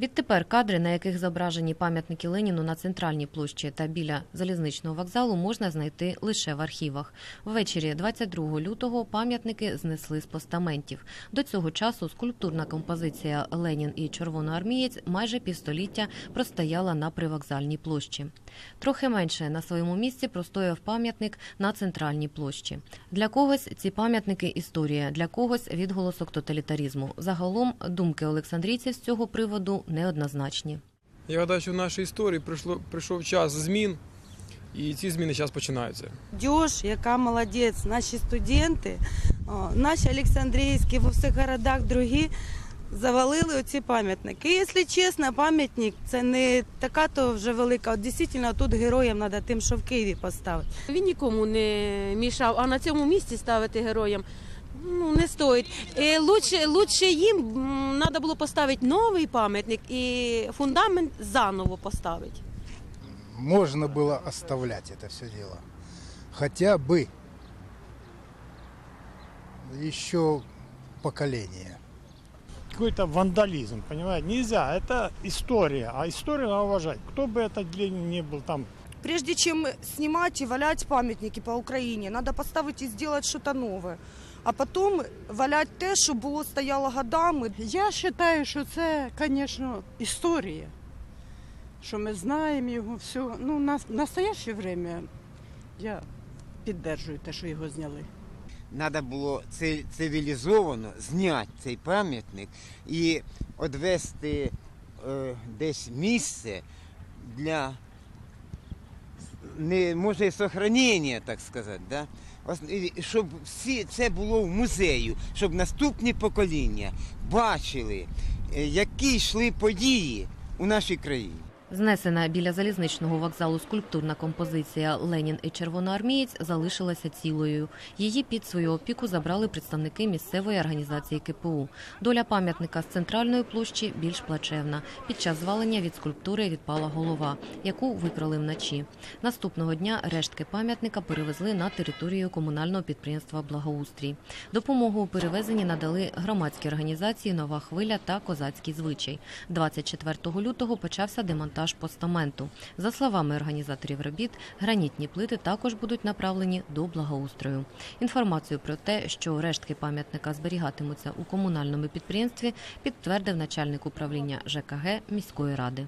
Відтепер кадри, на яких зображені пам'ятники Леніну на центральній площі та біля залізничного вокзалу, можна знайти лише в архівах. Ввечері 22 лютого пам'ятники знесли з постаментів. До цього часу скульптурна композиція Ленін і Червоноармієць майже півстоліття простояла на привокзальній площі. Трохи менше на своєму місці простояв пам'ятник на центральній площі. Для когось ці пам'ятники історія, для когось відголосок тоталітарізму. Загалом думки олександрійців з цього приводу неоднозначні. Я гадаю, що в нашій історії прийшло, прийшов час змін, і ці зміни зараз починаються. Молодежь, яка молодець, наші студенти, о, наші Олександрійські, в усіх городах другі завалили оці пам'ятники. І, якщо чесно, пам'ятник це не така то вже велика. От дійсно тут героям треба тим, що в Києві поставити. Він нікому не мішав, а на цьому місці ставити героям ну, не стоїть. І лучше, лучше їм треба було поставити новий пам'ятник і фундамент заново поставити. можно было оставлять это все дело. Хотя бы еще поколение. какой-то вандализм, понимаете? Нельзя, это история, а историю надо уважать. Кто бы это Ленин не был там, Прежде чем снимать и валять памятники по Украине, надо поставить и сделать что-то новое. А потом валять те, що було стояло годами. Я вважаю, що це, звісно, історія. Що ми знаємо його все. Ну, на настояще время я підтримую те, що його зняли. Треба було цивілізовано зняти цей пам'ятник і відвести е, десь місце для не може сохранення, так сказати, да? Щоб всі це було в музею, щоб наступні покоління бачили, е, які йшли події у нашій країні. Знесена біля залізничного вокзалу скульптурна композиція Ленін і Червоноармієць залишилася цілою. Її під свою опіку забрали представники місцевої організації КПУ. Доля пам'ятника з центральної площі більш плачевна. Під час звалення від скульптури відпала голова, яку викрали вночі. Наступного дня рештки пам'ятника перевезли на територію комунального підприємства Благоустрій. Допомогу у перевезенні надали громадські організації Нова хвиля та Козацький звичай. 24 лютого почався демонтаж постаменту. За словами організаторів робіт, гранітні плити також будуть направлені до благоустрою. Інформацію про те, що рештки пам'ятника зберігатимуться у комунальному підприємстві, підтвердив начальник управління ЖКГ міської ради.